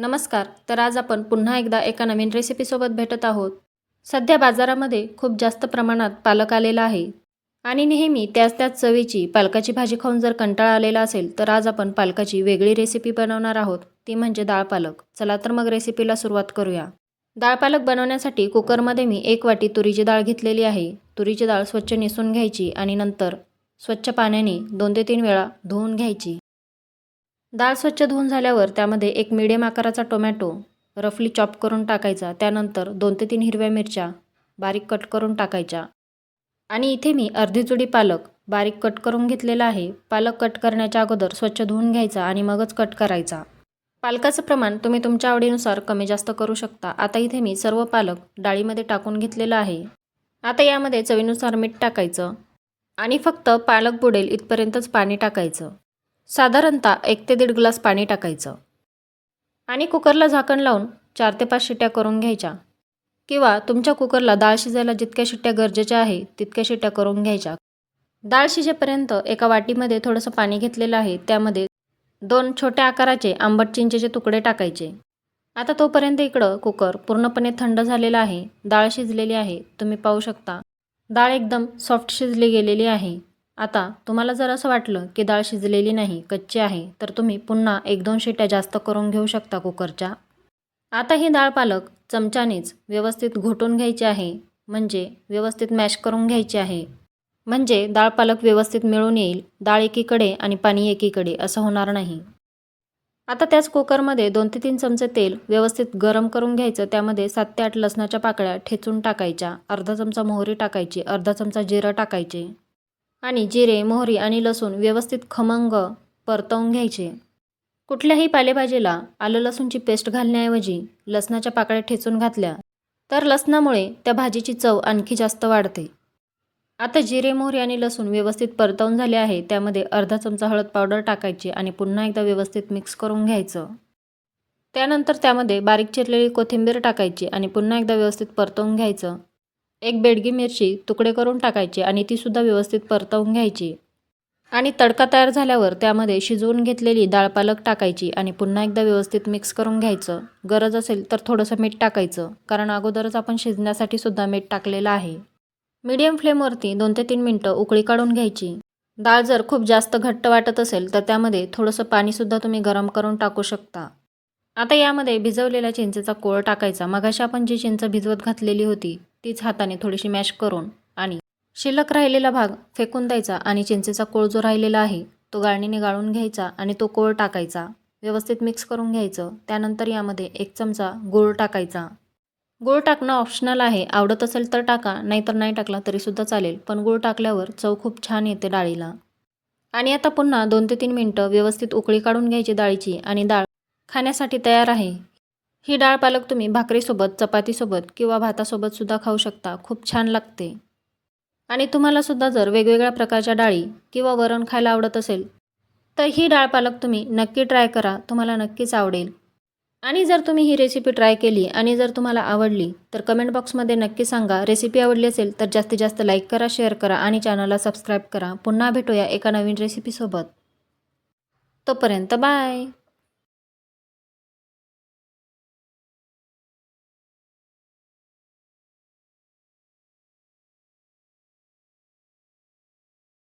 नमस्कार तर आज आपण पुन्हा एकदा एका नवीन रेसिपीसोबत भेटत आहोत. सध्या बाजारामध्ये खूप जास्त प्रमाणात पालक आलेला आहे. आणि नेहमी त्याच त्याच चवीची पालकाची भाजी खाऊन जर कंटाळा आलेला असेल तर आज आपण पालकाची वेगळी रेसिपी बनवणार आहोत. ती म्हणजे डाळ पालक. चला तर मग रेसिपीला सुरुवात करूया. डाळ पालक बनवण्यासाठी कुकरमध्ये मी एक वाटी तुरीची डाळ घेतलेली आहे. तुरीची डाळ स्वच्छ निसून घ्यायची आणि नंतर स्वच्छ पाण्याने दोन ते तीन वेळा धुवून घ्यायची. डाळ स्वच्छ धुवून झाल्यावर त्यामध्ये एक मिडियम आकाराचा टोमॅटो रफली चॉप करून टाकायचा. त्यानंतर दोन ते तीन हिरव्या मिरच्या बारीक कट करून टाकायच्या. आणि इथे मी अर्धी जुडी पालक बारीक कट करून घेतलेला आहे. पालक कट करण्याच्या अगोदर स्वच्छ धुवून घ्यायचा आणि मगच कट करायचा. पालकाचं प्रमाण तुम्ही तुमच्या आवडीनुसार कमी जास्त करू शकता. आता इथे मी सर्व पालक डाळीमध्ये टाकून घेतलेलं आहे. आता यामध्ये चवीनुसार मीठ टाकायचं आणि फक्त पालक बुडेल इथपर्यंतच पाणी टाकायचं. साधारणतः एक ते दीड ग्लास पाणी टाकायचं. आणि कुकरला झाकण लावून चार ते पाच शिट्ट्या करून घ्यायच्या. किंवा तुमच्या कुकरला डाळ शिजायला जितक्या शिट्ट्या गरजेच्या आहे तितक्या शिट्ट्या करून घ्यायच्या. डाळ शिजेपर्यंत एका वाटीमध्ये थोडंसं पाणी घेतलेलं आहे त्यामध्ये दोन छोट्या आकाराचे आंबट चिंचेचे तुकडे टाकायचे. आता तोपर्यंत इकडं कुकर पूर्णपणे थंड झालेला आहे डाळ शिजलेली आहे तुम्ही पाहू शकता. डाळ एकदम सॉफ्ट शिजली गेलेली आहे. आता तुम्हाला जर असं वाटलं की डाळ शिजलेली नाही कच्ची आहे तर तुम्ही पुन्हा एक दोन शिट्या जास्त करून घेऊ शकता कुकरच्या. आता ही डाळ पालक चमच्यानेच व्यवस्थित घोटून घ्यायची आहे म्हणजे व्यवस्थित मॅश करून घ्यायची आहे. म्हणजे डाळ पालक व्यवस्थित मिळून येईल डाळ एकीकडे आणि पाणी एकीकडे असं होणार नाही. आता त्याच कुकरमध्ये दोन ते तीन चमचे तेल व्यवस्थित गरम करून घ्यायचं त्यामध्ये सात ते आठ लसणाच्या पाकळ्या ठेचून टाकायच्या अर्धा चमचा मोहरी टाकायची अर्धा चमचा जिरं टाकायचे. आणि जिरे मोहरी आणि लसूण व्यवस्थित खमंग परतवून घ्यायचे. कुठल्याही पालेभाजीला आलं लसूणची पेस्ट घालण्याऐवजी लसणाच्या पाकळ्या ठेचून घातल्या तर लसणामुळे त्या भाजीची चव आणखी जास्त वाढते. आता जिरे मोहरी आणि लसूण व्यवस्थित परतवून झाले आहे त्यामध्ये अर्धा चमचा हळद पावडर टाकायची आणि पुन्हा एकदा व्यवस्थित मिक्स करून घ्यायचं. त्यानंतर त्यामध्ये बारीक चिरलेली कोथिंबीर टाकायची आणि पुन्हा एकदा व्यवस्थित परतवून घ्यायचं. एक बेडगी मिरची तुकडे करून टाकायची आणि तीसुद्धा व्यवस्थित परतवून घ्यायची. आणि तडका तयार झाल्यावर त्यामध्ये शिजवून घेतलेली डाळ पालक टाकायची आणि पुन्हा एकदा व्यवस्थित मिक्स करून घ्यायचं. गरज असेल तर थोडंसं मीठ टाकायचं कारण अगोदरच आपण शिजण्यासाठी सुद्धा मीठ टाकलेलं आहे. मीडियम फ्लेमवरती दोन ते तीन मिनटं उकळी काढून घ्यायची. डाळ जर खूप जास्त घट्ट वाटत असेल तर त्यामध्ये थोडंसं पाणीसुद्धा तुम्ही गरम करून टाकू शकता. आता यामध्ये भिजवलेल्या चिंचेचा कोळ टाकायचा. मगाशी आपण जी चिंच भिजवत घातलेली होती तीच हाताने थोडीशी मॅश करून आणि शिल्लक राहिलेला भाग फेकून द्यायचा आणि चिंचेचा कोळ जो राहिलेला आहे तो गाळणीने गाळून घ्यायचा आणि तो कोळ टाकायचा. व्यवस्थित मिक्स करून घ्यायचं. त्यानंतर यामध्ये एक चमचा गूळ टाकायचा. गूळ टाकणं ऑप्शनल आहे. आवडत असेल तर टाका नाहीतर नाही टाकला तरीसुद्धा चालेल पण गूळ टाकल्यावर चव खूप छान येते डाळीला. आणि आता पुन्हा दोन ते तीन मिनटं व्यवस्थित उकळी काढून घ्यायची डाळीची आणि डाळ खाण्यासाठी तयार आहे. ही डाळ पालक तुम्ही भाकरीसोबत चपातीसोबत किंवा भातासोबतसुद्धा खाऊ शकता. खूप छान लागते. आणि तुम्हालासुद्धा जर वेगवेगळ्या प्रकारच्या डाळी किंवा वरण खायला आवडत असेल तर ही डाळ पालक तुम्ही नक्की ट्राय करा. तुम्हाला नक्कीच आवडेल. आणि जर तुम्ही ही रेसिपी ट्राय केली आणि जर तुम्हाला आवडली तर कमेंट बॉक्समध्ये नक्की सांगा. रेसिपी आवडली असेल तर जास्तीत जास्त लाईक करा शेअर करा आणि चॅनलला सबस्क्राईब करा. पुन्हा भेटूया एका नवीन रेसिपीसोबत. तोपर्यंत बाय!